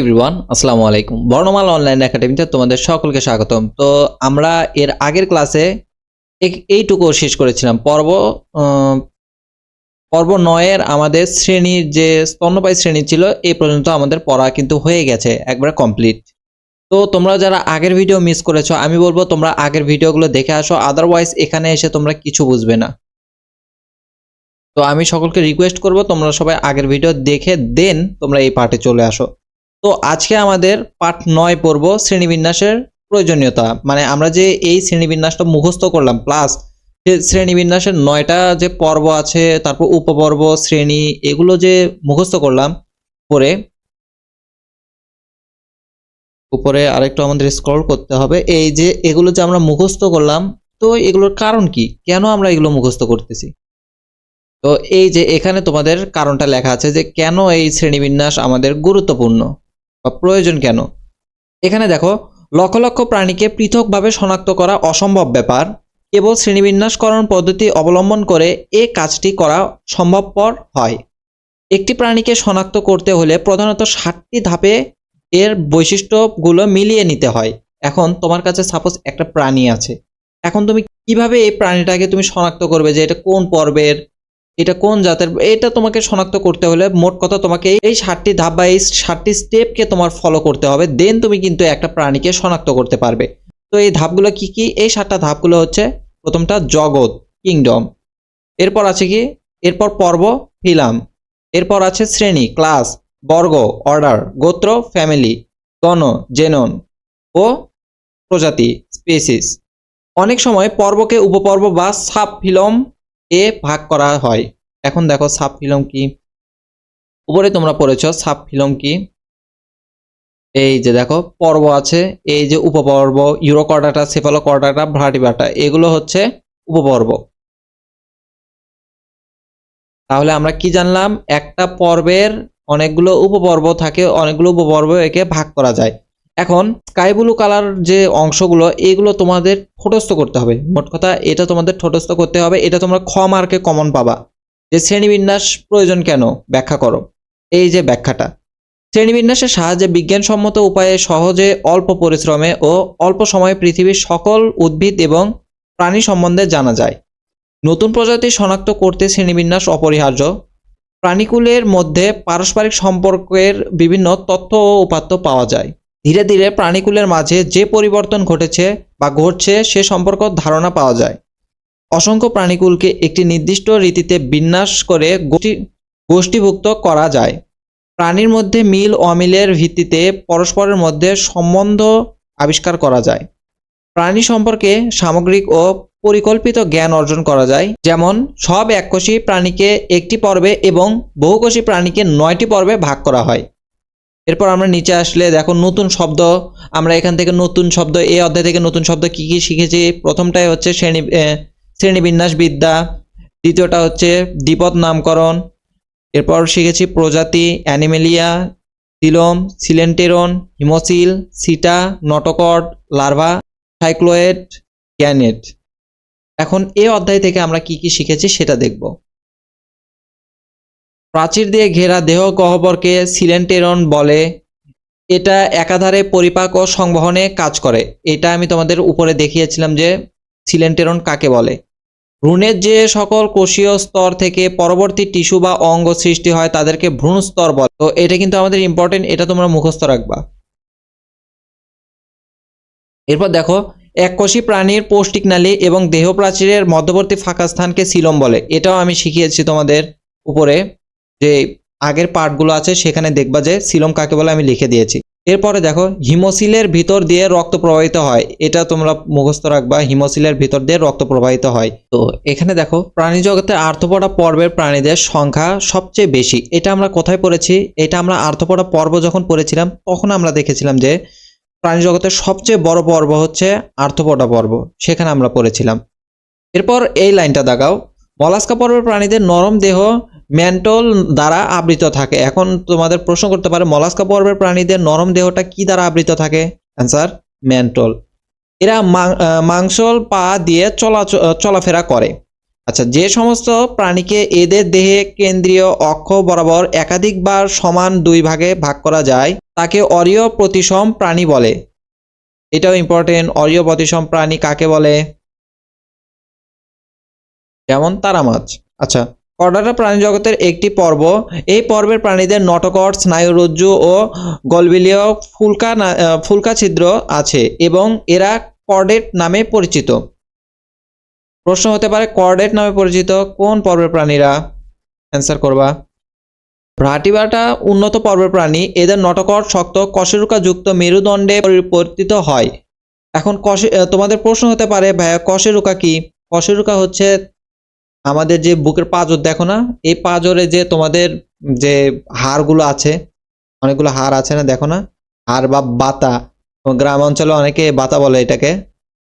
Everyone আসসালামু আলাইকুম। বর্ণমালা অনলাইন একাডেমিতে তোমাদের সকলকে স্বাগতম। তো আমরা এর আগের ক্লাসে এইটুকু শেষ করেছিলাম। পর্ব পর্ব নয়ের আমাদের শ্রেণির যে স্তন্যপায়ী শ্রেণি ছিল এই পর্যন্ত আমাদের পড়া কিন্তু হয়ে গেছে, একবারে কমপ্লিট তো তোমরা যারা আগের ভিডিও মিস করেছ, আমি বলব তোমরা আগের ভিডিওগুলো দেখে আসো আদারওয়াইজ এখানে এসে তোমরা কিছু বুঝবে না। তো আমি সকলকে রিকোয়েস্ট করব, তোমরা সবাই আগের ভিডিও দেখে দেন তোমরা এই পার্টে চলে আসো। তো আজকে আমাদের পাঠ নয় পড়ব শ্রেণীবিন্যাসের প্রয়োজনীয়তা। মানে আমরা যে এই শ্রেণীবিন্যাসটা মুখস্থ করলাম প্লাস শ্রেণীবিন্যাসের নয়টা যে পর্ব আছে, তারপর উপপর্ব, শ্রেণি, এগুলো যে মুখস্থ করলাম পরে উপরে আরেকটু আমাদের স্ক্রল করতে হবে। এই যে এগুলো যে আমরা মুখস্থ করলাম, তো এগুলোর কারণ কি? কেন আমরা এগুলো মুখস্থ করতেছি? তো এই যে এখানে তোমাদের কারণটা লেখা আছে যে কেন এই শ্রেণীবিন্যাস আমাদের গুরুত্বপূর্ণ? বা প্রয়োজন কেন? এখানে দেখো, লক্ষ লক্ষ প্রাণীকে পৃথকভাবে শনাক্ত করা অসম্ভব ব্যাপার। কেবল শ্রেণীবিন্যাসকরণ পদ্ধতি অবলম্বন করে এ কাজটি করা সম্ভবপর হয়। একটি প্রাণীকে শনাক্ত করতে হলে প্রধানত ষাটটি ধাপে এর বৈশিষ্ট্যগুলো মিলিয়ে নিতে হয়। এখন তোমার কাছে সাপোজ একটা প্রাণী আছে। এখন তুমি কীভাবে এই প্রাণীটাকে তুমি শনাক্ত করবে যে এটা কোন পর্বের? এটা কোন জাতের, এটা তোমাকে শনাক্ত করতে হলে মোট কথা তোমাকে এই ষাটটি ধাপ বা এই ষাটটি স্টেপকে তোমার ফলো করতে হবে দেন তুমি কিন্তু একটা প্রাণীকে শনাক্ত করতে পারবে। তো এই ধাপগুলো কি কি? এই সাতটা ধাপগুলো হচ্ছে প্রথমটা জগৎ কিংডম এরপর আছে কি? এরপর পর্ব ফিলাম এরপর আছে শ্রেণি ক্লাস বর্গ অর্ডার গোত্র ফ্যামিলি গণ জেনন ও প্রজাতি স্পেসিস অনেক সময় পর্বকে উপপর্ব বা সাব ফিলম এ ভাগ করা হয়। এখন দেখো সাব ফিলম কি? উপরে তোমরা পড়েছ সাব ফিলম কি? এই যে দেখো, পর্ব আছে, এই যে উপপর্ব, ইউরোকর্ডাটা, সেফালোকর্ডাটা ভ্রাটিবাটা এগুলো হচ্ছে উপপর্ব। তাহলে আমরা কি জানলাম? একটা পর্বের অনেকগুলো উপপর্ব থাকে, অনেকগুলো উপপর্ব একে ভাগ করা যায়। এখন স্কাই ব্লু কালার যে অংশগুলো, এগুলো তোমাদের ঠোঁটস্থ করতে হবে। মোট কথা, এটা তোমাদের ঠোঁটস্থ করতে হবে, এটা তোমরা খ মার্কে কমন পাবা। যে শ্রেণীবিন্যাস প্রয়োজন কেন? ব্যাখ্যা করো। এই যে ব্যাখ্যাটা। শ্রেণীবিন্যাসের সাহায্যে বিজ্ঞানসম্মত উপায়ে সহজে অল্প পরিশ্রমে ও অল্প সময়ে পৃথিবীর সকল উদ্ভিদ এবং প্রাণী সম্বন্ধে জানা যায়। নতুন প্রজাতি শনাক্ত করতে শ্রেণীবিন্যাস অপরিহার্য। প্রাণীকুলের মধ্যে পারস্পরিক সম্পর্কের বিভিন্ন তথ্য ও উপাত্ত পাওয়া যায়। ধীরে ধীরে প্রাণীকুলের মাঝে যে পরিবর্তন ঘটেছে বা ঘটছে সে সম্পর্ক ধারণা পাওয়া যায়। অসংখ্য প্রাণীকুলকে একটি নির্দিষ্ট রীতিতে বিন্যাস করে গোষ্ঠী, গোষ্ঠীভুক্ত করা যায়। প্রাণীর মধ্যে মিল ও অমিলের ভিত্তিতে পরস্পরের মধ্যে সম্বন্ধ আবিষ্কার করা যায়। প্রাণী সম্পর্কে সামগ্রিক ও পরিকল্পিত জ্ঞান অর্জন করা যায়। যেমন, সব এককোষী প্রাণীকে একটি পর্বে এবং বহুকোষী প্রাণীকে নয়টি পর্বে ভাগ করা হয়। এরপর আমরা নিচে আসলে দেখো নতুন শব্দ। আমরা এখান থেকে নতুন শব্দ এই অধ্যায় থেকে নতুন শব্দ কি কি শিখেছি? প্রথমটাই হচ্ছে শ্রেণি শ্রেণীবিন্যাস বিদ্যা। দ্বিতীয়টা হচ্ছে দ্বিপদ নামকরণ। এরপর শিখেছি প্রজাতি, অ্যানিমেলিয়া, সিলোম, সিলেন্টেরন, হিমোসিল, সিটা নটকট লার্ভা, সাইক্লোয়েড গ্যানেট এখন এই অধ্যায় থেকে আমরা কি কি শিখেছি সেটা দেখব। প্রাচীর দিয়ে ঘেরা দেহ গহ্বরকে সিলেন্টেরন বলে। এটা একাধারে পরিপাক ও সংবহনে কাজ করে। এটা আমি তোমাদের উপরে দেখিয়েছিলাম যে সিলেন্টেরন কাকে বলে। ভ্রূণের যে সকল কোষীয় স্তর থেকে পরবর্তী টিস্যু বা অঙ্গ সৃষ্টি হয়, তাদেরকে ভ্রূণ স্তর বলে। তো এটা কিন্তু আমাদের ইম্পর্টেন্ট এটা তোমরা মুখস্থ রাখবা। এরপর দেখো এককোষী প্রাণীর পৌষ্টিক নালী এবং দেহ প্রাচীরের মধ্যবর্তী ফাঁকা স্থানকে সিলম বলে। এটাও আমি শিখিয়েছি তোমাদের উপরে। যে আগের পার্টগুলো আছে সেখানে দেখবা যে সিলম কাকে বলে আমি লিখে দিয়েছি। এরপরে দেখো, হিমোসিলের ভিতর দিয়ে রক্ত প্রবাহিত হয়। এটা তোমরা মুখস্থ রাখবা, হিমোসিলের ভিতর দিয়ে রক্ত প্রবাহিত হয়। তো এখানে দেখো, প্রাণী জগতে আর্থপড়া পর্বের প্রাণীদের সংখ্যা সবচেয়ে বেশি। এটা আমরা কোথায় পড়েছি? এটা আমরা আর্থপড়া পর্ব যখন পড়েছিলাম, তখন আমরা দেখেছিলাম যে প্রাণী জগতের সবচেয়ে বড় পর্ব হচ্ছে আর্থপড়া পর্ব। সেখানে আমরা পড়েছিলাম। এরপর এই লাইনটা দাগাও মলাস্কা পর্বের প্রাণীদের নরম দেহ ম্যান্টল দ্বারা আবৃত থাকে। এখন তোমাদের প্রশ্ন করতে পারে, মলাস্কা পর্বের প্রাণীদের নরম দেহটা কি দ্বারা আবৃত থাকে? অ্যান্সার ম্যান্টল এরা মাংসল পা দিয়ে চলা, চলাফেরা করে। আচ্ছা যে সমস্ত প্রাণীকে এদের দেহে কেন্দ্রীয় অক্ষ বরাবর একাধিকবার সমান দুই ভাগে ভাগ করা যায়, তাকে অরীয় প্রতিসম প্রাণী বলে। এটাও ইম্পর্টেন্ট অরীয় প্রতিসম প্রাণী কাকে বলে? যেমন তারা মাছ। আচ্ছা কর্ডাটা প্রাণী জগতের একটি পর্ব। এই পর্বের প্রাণীদের নটকট স্নায়ুরজ্জু ও গলবিলীয় ফুলকা ফুলকা ছিদ্র আছে এবং এরা কর্ডেট নামে পরিচিত। প্রশ্ন হতে পারে কর্ডেট নামে পরিচিত কোন পর্বের প্রাণীরা? অ্যান্সার করবা। ভ্রাটিবাটা উন্নত পর্বের প্রাণী এদের নটকট শক্ত কশেরুকা যুক্ত মেরুদণ্ডে পরিবর্তিত হয়। এখন আহ, তোমাদের প্রশ্ন হতে পারে ভাইয়া কশেরুকা কি? কশেরুকা হচ্ছে আমাদের যে বুকের পাঁজর দেখো না, এই পাঁজরে যে তোমাদের যে হাড়গুলো আছে, অনেকগুলো হাড় আছে না দেখো না? হাড় বা বাতা গ্রাম অঞ্চলে অনেকে বাতা বলে এটাকে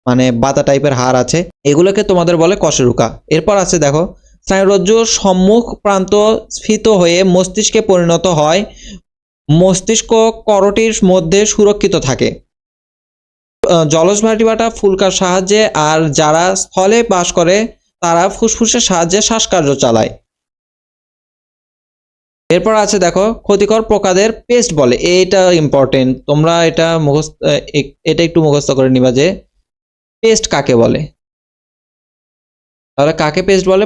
মানে বাতা টাইপের হাড় আছে, এগুলোকে তোমাদের বলে কশেরুকা এরপর আছে দেখো স্নায়ুরজ্জুর সম্মুখ প্রান্ত স্ফীত হয়ে মস্তিষ্কে পরিণত হয়, মস্তিষ্ক করটির মধ্যে সুরক্ষিত থাকে। জলজ ভাটিবাটা ফুলকার সাহায্যে, আর যারা স্থলে বাস করে তারা ফুসফুসের সাহায্যে শ্বাসকার্য চালায়। এরপর আছে দেখো, ক্ষতিকর পোকাদের পেস্ট বলে। এটা ইম্পর্টেন্ট তোমরা এটা মুখস্থ এটা একটু মুখস্থ করে নিবা যে পেস্ট কাকে বলে। তাহলে কাকে পেস্ট বলে?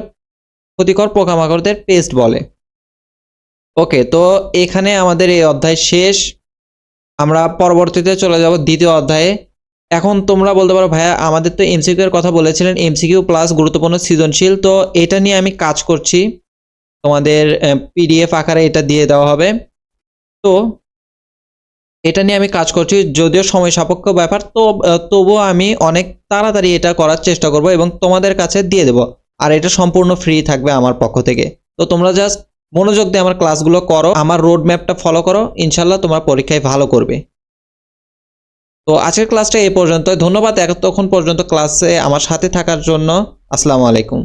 ক্ষতিকর পোকামাকড়দের পেস্ট বলে। ওকে, তো এখানে আমাদের এই অধ্যায় শেষ। আমরা পরবর্তীতে চলে যাব দ্বিতীয় অধ্যায়ে। এখন তোমরা বলতে পারো, ভাইয়া, আমাদের তো এমসিকিউ এর কথা বলেছিলেন। এমসিকিউ প্লাস গুরুত্বপূর্ণ সৃজনশীল। তো এটা নিয়ে আমি কাজ করছি। তোমাদের পিডিএফ আকারে এটা দিয়ে দেওয়া হবে। তো এটা নিয়ে আমি কাজ করছি, যদিও সময় সাপেক্ষ ব্যাপার। তো তবুও আমি অনেক তাড়াতাড়ি এটা করার চেষ্টা করব এবং তোমাদের কাছে দিয়ে দেব। আর এটা সম্পূর্ণ ফ্রি থাকবে আমার পক্ষ থেকে। তো তোমরা জাস্ট মনোযোগ দিয়ে আমার ক্লাসগুলো করো, আমার রোড ম্যাপটা ফলো করো। ইনশাল্লাহ তোমার পরীক্ষায় ভালো করবে। তো আজকের ক্লাসটা এই পর্যন্ত ধন্যবাদ এতক্ষণ পর্যন্ত ক্লাসে আমার সাথে থাকার জন্য। আসসালামু আলাইকুম।